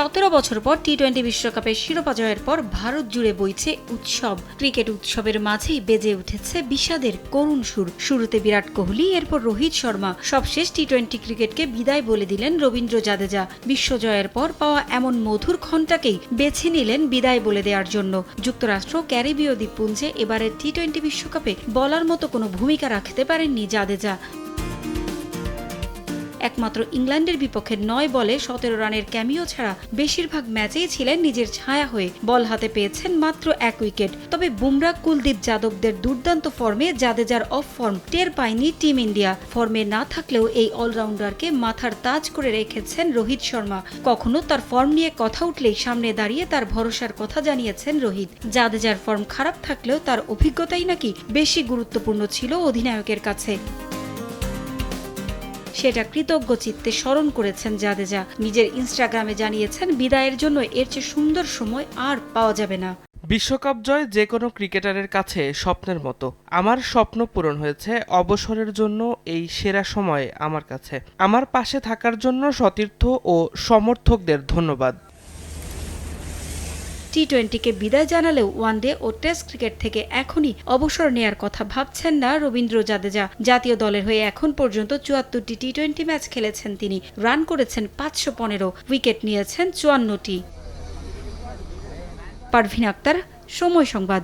সতেরো বছর পর টি টোয়েন্টি বিশ্বকাপের শিরোপা জয়ের পর ভারত জুড়ে বইছে উৎসব। ক্রিকেট উৎসবের মাঝেই বেজে উঠেছে বিষাদের করুণ সুর। শুরুতে বিরাট কোহলি, এরপর রোহিত শর্মা। সবশেষ টি টোয়েন্টি ক্রিকেটকে বিদায় বলে দিলেন রবীন্দ্র জাদেজা। বিশ্বজয়ের পর পাওয়া এমন মধুর ক্ষণটাকেই বেছে নিলেন বিদায় বলে দেওয়ার জন্য। যুক্তরাষ্ট্র, ক্যারিবীয় দ্বীপপুঞ্জে এবারের টি টোয়েন্টি বিশ্বকাপে বলার মতো কোনো ভূমিকা রাখতে পারেননি জাদেজা। একমাত্র ইংল্যান্ডের বিপক্ষে নয় বলে সতেরো রানের ক্যামিও ছাড়া বেশিরভাগ ম্যাচেই ছিলেন নিজের ছায়া হয়ে। বল হাতে পেয়েছেন মাত্র এক উইকেট। তবে বুমরা কুলদীপ যাদবদের দুর্দান্ত ফর্মে জাদেজার অফ ফর্ম টের পায়নি টিম ইন্ডিয়া। ফর্মে না থাকলেও এই অলরাউন্ডারকে মাথার তাজ করে রেখেছেন রোহিত শর্মা। কখনো তার ফর্ম নিয়ে কথা উঠলেই সামনে দাঁড়িয়ে তার ভরসার কথা জানিয়েছেন রোহিত। জাদেজার ফর্ম খারাপ থাকলেও তার অভিজ্ঞতাই নাকি বেশি গুরুত্বপূর্ণ ছিল অধিনায়কের কাছে। সেটা কৃতজ্ঞ চিত্তে স্মরণ করেছেন জাদেজা। নিজের ইনস্টাগ্রামে জানিয়েছেন, বিদায়ের জন্য এর চেয়ে সুন্দর সময় আর পাওয়া যাবে না। বিশ্বকাপ জয় যে কোনো ক্রিকেটারের কাছে স্বপ্নের মতো। আমার স্বপ্ন পূরণ হয়েছে অবসরের জন্য এই সেরা সময় আমার কাছে। আমার পাশে থাকার জন্য সতীর্থ ও সমর্থকদের ধন্যবাদ। টি টোয়েন্টিকে বিদায় জানালেও ওয়ানডে ও টেস্ট ক্রিকেট থেকে এখনই অবসর নেয়ার কথা ভাবছেন না রবীন্দ্র জাদেজা। জাতীয় দলের হয়ে এখন পর্যন্ত চুয়াত্তরটি টি টোয়েন্টি ম্যাচ খেলেছেন তিনি। রান করেছেন পাঁচশো পনেরো, উইকেট নিয়েছেন চুয়ান্নটি। পারভিন আক্তার, সময় সংবাদ।